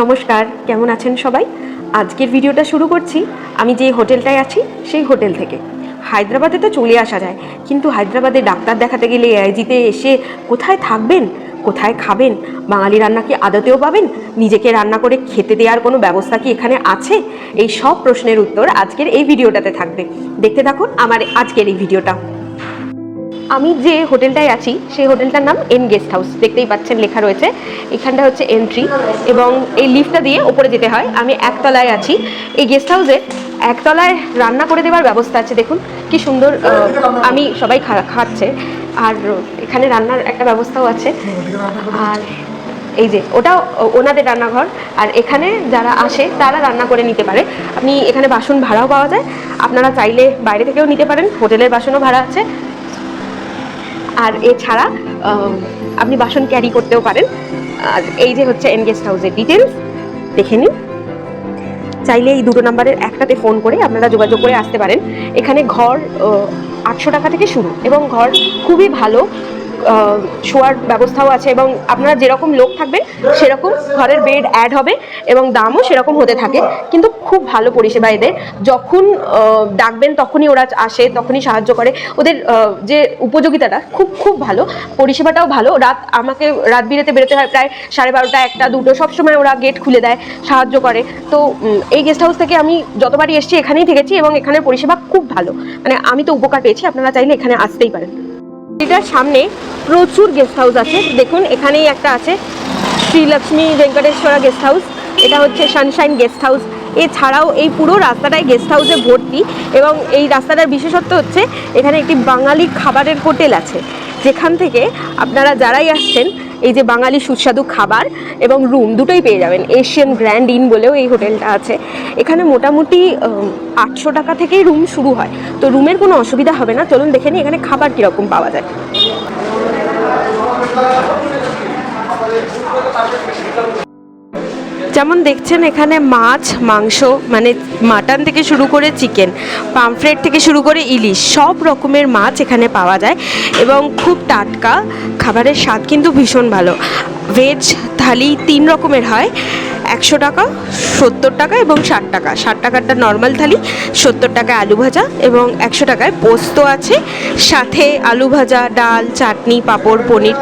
নমস্কার, কেমন আছেন সবাই? আজকের ভিডিওটা শুরু করছি, আমি যে হোটেলটায় আছি, সেই হোটেল থেকে। হায়দ্রাবাদে তো চলে আসা যায়, কিন্তু হায়দ্রাবাদে ডাক্তার দেখাতে গেলে এআইজিতে এসে কোথায় থাকবেন, কোথায় খাবেন, বাঙালি রান্না কি আদতেও পাবেন, নিজেকে রান্না করে খেতে দেওয়ার কোনো ব্যবস্থা কি এখানে আছে? এই সব প্রশ্নের উত্তর আজকের এই ভিডিওটাতে থাকবে। দেখতে থাকুন আমার আজকের এই ভিডিওটা। আমি যে হোটেলটায় আছি, সেই হোটেলটার নাম এন গেস্ট হাউস দেখতেই পাচ্ছেন, লেখা রয়েছে। এখানটা হচ্ছে এন্ট্রি এবং এই লিফটটা দিয়ে উপরে যেতে হয়। আমি একতলায় আছি। এই গেস্ট হাউসে একতলায় রান্না করে দেওয়ার ব্যবস্থা আছে। দেখুন, কি সুন্দর আমি সবাই খাচ্ছে। আর এখানে রান্নার একটা ব্যবস্থাও আছে। আর এই যে, ওটাও ওনাদের রান্নাঘর। আর এখানে যারা আসে, তারা রান্না করে নিতে পারে। আপনি এখানে বাসন ভাড়াও পাওয়া যায়। আপনারা চাইলে বাইরে থেকেও নিতে পারেন। হোটেলের বাসনও ভাড়া আছে। আর এছাড়া আপনি বাসন ক্যারি করতেও পারেন। আর এই যে হচ্ছে এন গেস্ট হাউসের ডিটেলস দেখে নিন। চাইলে এই দুটো নাম্বারের একটাতে ফোন করে আপনারা যোগাযোগ করে আসতে পারেন। এখানে ঘর আটশো টাকা থেকে শুরু এবং ঘর খুবই ভালো। শোয়ার ব্যবস্থাও আছে এবং আপনারা যেরকম লোক থাকবেন, সেরকম ঘরের বেড অ্যাড হবে এবং দামও সেরকম হতে থাকে। কিন্তু খুব ভালো পরিষেবা এদের। যখন ডাকবেন তখনই ওরা আসে, তখনই সাহায্য করে। ওদের যে উপযোগিতাটা খুব খুব ভালো। পরিষেবাটাও ভালো। রাত আমাকে, রাত বিরেতে বেরোতে হয় প্রায় সাড়ে বারোটা, একটা, দুটো। সবসময় ওরা গেট খুলে দেয়, সাহায্য করে। তো এই গেস্ট হাউস থেকে আমি যতবারই এসেছি এখানেই থেকেছি এবং এখানের পরিষেবা খুব ভালো। মানে আমি তো উপকার পেয়েছি, আপনারা চাইলে এখানে আসতেই পারেন। এটার সামনে প্রচুর গেস্ট হাউস আছে। দেখুন, এখানেই একটা আছে শ্রীলক্ষ্মী ভেঙ্কটেশ্বরা গেস্ট হাউস এটা হচ্ছে সানশাইন গেস্ট হাউস এছাড়াও এই পুরো রাস্তাটাই গেস্ট হাউসে ভর্তি এবং এই রাস্তাটার বিশেষত্ব হচ্ছে, এখানে একটি বাঙালি খাবারের হোটেল আছে। যেখান থেকে আপনারা যারাই আসছেন এই যে বাঙালি সুস্বাদু খাবার এবং রুম দুটোই পেয়ে যাবেন। এশিয়ান গ্র্যান্ড ইন বলেও এই হোটেলটা আছে। এখানে মোটামুটি আটশো টাকা থেকেই রুম শুরু হয়। তো রুমের কোনো অসুবিধা হবে না। চলুন দেখে নিই এখানে খাবার কীরকম পাওয়া যায়। যেমন দেখছেন এখানে মাছ, মাংস মানে মাটন থেকে শুরু করে চিকেন, পামফ্রেট থেকে শুরু করে ইলিশ, সব রকমের মাছ এখানে পাওয়া যায় এবং খুব টাটকা, খাবারের স্বাদ কিন্তু ভীষণ ভালো। ভেজ, থালি তিন রকমের হয়। একশো টাকা, সত্তর টাকা এবং ষাট টাকা। ষাট টাকারটা নর্মাল থালি, সত্তর টাকায় আলু ভাজা এবং একশো টাকায় পোস্ত আছে। সাথে আলু ভাজা, ডাল, চাটনি, পাঁপড়, পনির।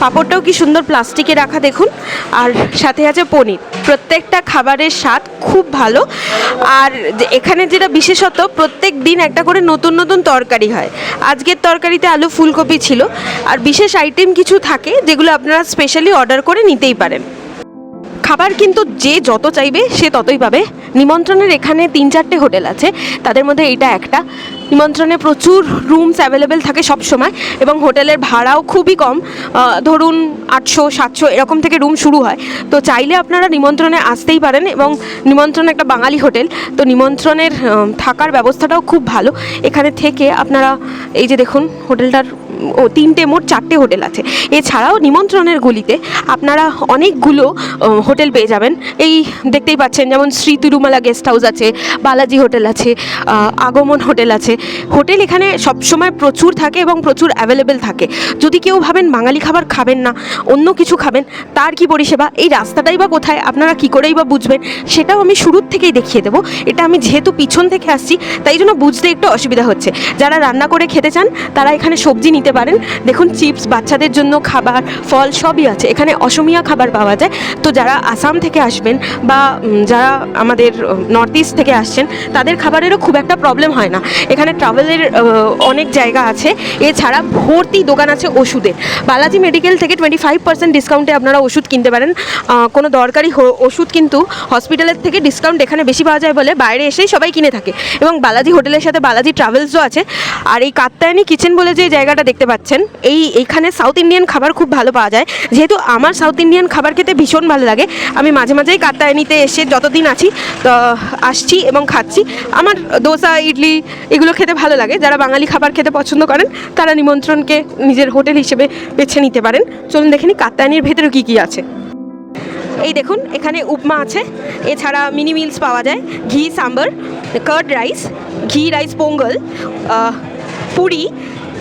পাঁপড়টাও কি সুন্দর প্লাস্টিকে রাখা দেখুন। আর সাথে আছে পনির। প্রত্যেকটা খাবারের স্বাদ খুব ভালো। আর এখানে যেটা বিশেষত প্রত্যেক দিন একটা করে নতুন নতুন তরকারি হয়। আজকের তরকারিতে আলু ফুলকপি ছিল। আর বিশেষ আইটেম কিছু থাকে যেগুলো আপনারা স্পেশালি অর্ডার করে নিতেই পারেন। খাবার কিন্তু যে যত চাইবে সে ততই পাবে। নিমন্ত্রণের এখানে তিন চারটে হোটেল আছে, তাদের মধ্যে এইটা একটা। নিমন্ত্রণে প্রচুর রুমস অ্যাভেলেবেল থাকে সব সময়, এবং হোটেলের ভাড়াও খুবই কম। ধরুন আটশো, সাতশো এরকম থেকে রুম শুরু হয়। তো চাইলে আপনারা নিমন্ত্রণে আসতেই পারেন, এবং নিমন্ত্রণ একটা বাঙালি হোটেল। তো নিমন্ত্রণের থাকার ব্যবস্থাটাও খুব ভালো। এখানে থেকে আপনারা, এই যে দেখুন, হোটেলটার ও তিনটে মোট চারটে হোটেল আছে। এছাড়াও নিমন্ত্রণের গুলিতে আপনারা অনেকগুলো হোটেল পেয়ে যাবেন। এই দেখতেই পাচ্ছেন, যেমন শ্রী তিরুমালা গেস্ট হাউস আছে, বালাজি হোটেল আছে আগমন হোটেল আছে। হোটেল এখানে সবসময় প্রচুর থাকে এবং প্রচুর অ্যাভেলেবেল থাকে। যদি কেউ ভাবেন বাঙালি খাবার খাবেন না, অন্য কিছু খাবেন, তার কি পরিষেবা? এই রাস্তাটাই বা কোথায়? আপনারা কি করেই বা বুঝবেন? সেটাও আমি শুরুর থেকেই দেখিয়ে দেবো। এটা আমি যেহেতু পিছন থেকে আসছি, তাই জন্য বুঝতে একটু অসুবিধা হচ্ছে। যারা রান্না করে খেতে চান, তারা এখানে সবজি নিতে পারেন। দেখুন, চিপস বাচ্চাদের জন্য খাবার, ফল সবই আছে। এখানে অসমিয়া খাবার পাওয়া যায়। তো যারা আসাম থেকে আসবেন বা যারা আমাদের নর্থ ইস্ট থেকে আসছেন, তাদের খাবারেরও খুব একটা প্রবলেম হয় না। এখানে ট্রাভেলের অনেক জায়গা আছে। এছাড়া ভর্তি দোকান আছে ওষুধের। বালাজি মেডিকেল থেকে টোয়েন্টি ফাইভ পার্সেন্ট ডিসকাউন্টে আপনারা ওষুধ কিনতে পারেন। কোনো দরকারি ওষুধ কিন্তু হসপিটালের থেকে ডিসকাউন্ট এখানে বেশি পাওয়া যায় বলে বাইরে এসেই সবাই কিনে থাকে। এবং বালাজি হোটেলের সাথে বালাজি ট্রাভেলসও আছে। আর এই কাত্তায়নি কিচেন বলে যে জায়গাটা দেখতে পাচ্ছেন। এই, এইখানে সাউথ ইন্ডিয়ান খাবার খুব ভালো পাওয়া যায়। যেহেতু আমার সাউথ ইন্ডিয়ান খাবার খেতে ভীষণ ভালো লাগে, আমি মাঝে মাঝেই কাতায়নিতে এসে যতদিন আছি, তো, আসছি এবং খাচ্ছি। আমার দোসা, ইডলি এগুলো খেতে ভালো লাগে। যারা বাঙালি খাবার খেতে পছন্দ করেন, তারা নিমন্ত্রণকে নিজের হোটেল হিসেবে বেছে নিতে পারেন। চলুন দেখে নিই কাত্তায়নির ভেতরে কী কী আছে। এই দেখুন, এখানে উপমা আছে। এছাড়া মিনি মিলস পাওয়া যায়। ঘি, sambar curd rice ghee rice pongal puri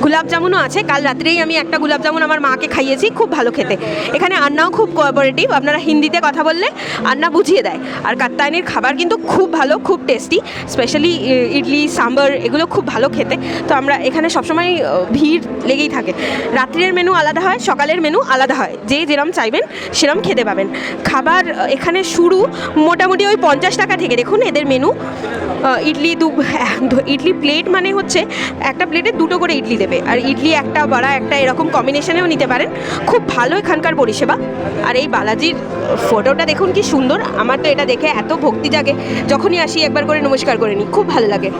গোলাপ জামুনও আছে। কাল রাত্রেই আমি একটা গোলাপ জামুন আমার মাকে খাইয়েছি খুব ভালো খেতে। এখানে আন্নাও খুব কোঅপারেটিভ আপনারা হিন্দিতে কথা বললে আন্না বুঝিয়ে দেয়। আর কাত্তায়নির খাবার কিন্তু খুব ভালো খুব টেস্টি স্পেশালি ইডলি সাম্বার এগুলো খুব ভালো খেতে। তো আমরা এখানে সবসময় ভিড় লেগেই থাকে। রাত্রের মেনু আলাদা হয় সকালের মেনু আলাদা হয়। যে যেরম চাইবেন সেরম খেতে পাবেন। খাবার এখানে শুরু মোটামুটি ওই পঞ্চাশ টাকা থেকে। দেখুন এদের মেনু ইডলি দু হ্যাঁ, ইডলি প্লেট মানে হচ্ছে একটা প্লেটে দুটো করে ইডলি দেবে। আর ইডলি একটা বড়া, একটা এরকম কম্বিনেশনেও নিতে পারেন। খুব ভালো এখানকার পরিষেবা। আর এই বালাজির ফটোটা দেখুন কি সুন্দর। আমার তো এটা দেখে এত ভক্তি জাগে। যখনই আসি একবার করে নমস্কার করে নিই। খুব ভালো লাগে।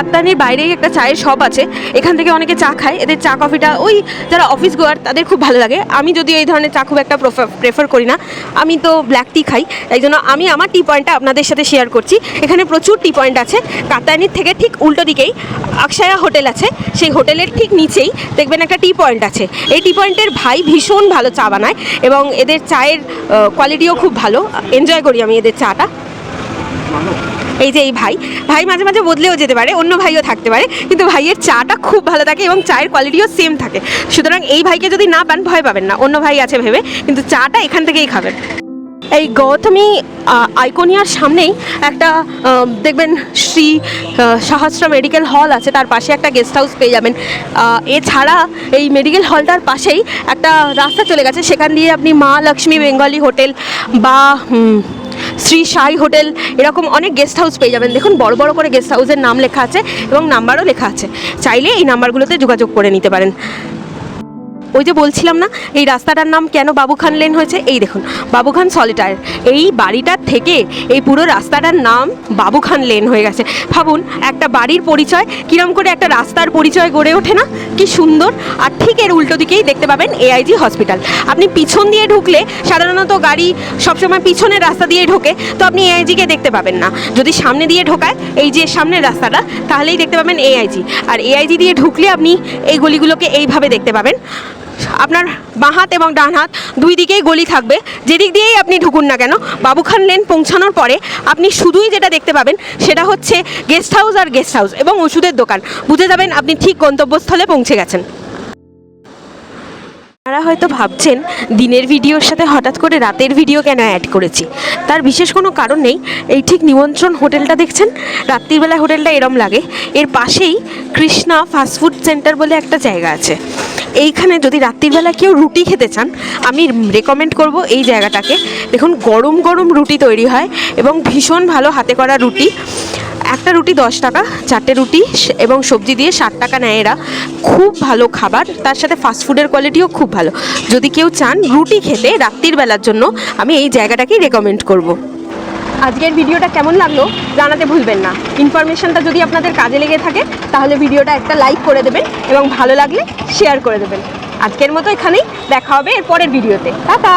আত্মানির বাইরেই একটা চায়ের শপ আছে, এখান থেকে অনেকে চা খায়, এদের চা কফিটা ওই যারা অফিস গোয়ার তাদের খুব ভালো লাগে। আমি যদি এই ধরনের চা খুব একটা প্রেফার করি না, আমি তো ব্ল্যাক টি খাই, তাই জন্য আমি আমার টি পয়েন্টটা আপনাদের সাথে শেয়ার করছি। এখানে প্রচুর টি পয়েন্ট আছে কাতানির থেকে ঠিক উল্টো দিকেই আকশায়া হোটেল আছে, সেই হোটেলের ঠিক নিচেই দেখবেন একটা টি পয়েন্ট আছে। এই টি পয়েন্টের ভাই ভীষণ ভালো চা বানায় এবং এদের চায়ের কোয়ালিটিও খুব ভালো। এনজয় করি আমি এদের চাটা। এই যে এই ভাই ভাই মাঝে মাঝে বদলেও যেতে পারে, অন্য ভাইও থাকতে পারে, কিন্তু ভাইয়ের চাটা খুব ভালো থাকে এবং চায়ের কোয়ালিটিও সেম থাকে। সুতরাং এই ভাইকে যদি না পান, ভয় পাবেন না, অন্য ভাই আছে ভেবে, কিন্তু চাটা এখান থেকেই খাবেন। এই গৌতমী আইকোনিয়ার সামনেই একটা দেখবেন শ্রী সহস্র মেডিকেল হল আছে, তার পাশে একটা গেস্ট হাউস পেয়ে যাবেন। এছাড়া এই মেডিকেল হলটার পাশেই একটা রাস্তা চলে গেছে, সেখান দিয়ে আপনি মা লক্ষ্মী বেঙ্গলি হোটেল বা শ্রী সাই হোটেল, এরকম অনেক গেস্ট হাউস পেয়ে যাবেন। দেখুন, বড় বড় করে গেস্ট হাউসের নাম লেখা আছে এবং নাম্বারও লেখা আছে। চাইলে এই নাম্বারগুলোতে যোগাযোগ করে নিতে পারেন। ওই যে বলছিলাম না, এই রাস্তাটার নাম কেন বাবুখান লেন হয়েছে? এই দেখুন, বাবুখান সলিটার এই বাড়িটার থেকে এই পুরো রাস্তাটার নাম বাবুখান লেন হয়ে গেছে। ভাবুন, একটা বাড়ির পরিচয়, কিরম করে একটা রাস্তার পরিচয় গড়ে ওঠে না? কি সুন্দর। আর ঠিক এর উল্টো দিকেই দেখতে পাবেন এআইজি হসপিটাল আপনি পিছন দিয়ে ঢুকলে, সাধারণত গাড়ি সবসময় পিছনের রাস্তা দিয়ে ঢোকে, তো আপনি এআইজিকে দেখতে পাবেন না। যদি সামনে দিয়ে ঢোকায়, এই যে সামনের রাস্তাটা, তাহলেই দেখতে পাবেন এআইজি আর এআইজি দিয়ে ঢুকলে আপনি এই গলিগুলোকে এইভাবে দেখতে পাবেন। আপনার বাঁ হাত এবং ডান হাত দুই দিকেই গলি থাকবে। যেদিক দিয়েই আপনি ঢুকুন না কেন, বাবুখান লেন পৌঁছানোর পরে আপনি শুধুই যেটা দেখতে পাবেন সেটা হচ্ছে গেস্ট হাউস আর গেস্ট হাউস এবং ওষুধের দোকান। বুঝে যাবেন আপনি ঠিক গন্তব্যস্থলে পৌঁছে গেছেন। আপনারা হয়তো ভাবছেন, দিনের ভিডিওর সাথে হঠাৎ করে রাতের ভিডিও কেন অ্যাড করেছি? তার বিশেষ কোনো কারণ নেই। এই ঠিক নিমন্ত্রণ হোটেলটা দেখছেন? রাত্রিবেলা হোটেলটা এরম লাগে। এর পাশেই কৃষ্ণা ফাস্টফুড সেন্টার বলে একটা জায়গা আছে। এইখানে যদি রাত্রিবেলা কেউ রুটি খেতে চান, আমি রেকমেন্ড করব এই জায়গাটাকে। দেখুন, গরম গরম রুটি তৈরি হয় এবং ভীষণ ভালো হাতে করা রুটি। একটা রুটি দশ টাকা, চারটে রুটি এবং সবজি দিয়ে ষাট টাকা নেয় এরা। খুব ভালো খাবার, তার সাথে ফাস্টফুডের কোয়ালিটিও খুব ভালো। যদি কেউ চান রুটি খেতে রাত্রির বেলার জন্য, আমি এই জায়গাটাকেই রেকমেন্ড করব। আজকের ভিডিওটা কেমন লাগল জানাতে ভুলবেন না। ইনফরমেশনটা যদি আপনাদের কাজে লেগে থাকে, তাহলে ভিডিওটা একটা লাইক করে দেবেন এবং ভালো লাগলে শেয়ার করে দেবেন। আজকের মতো এখানেই, দেখা হবে এরপরের ভিডিওতে। টাটা!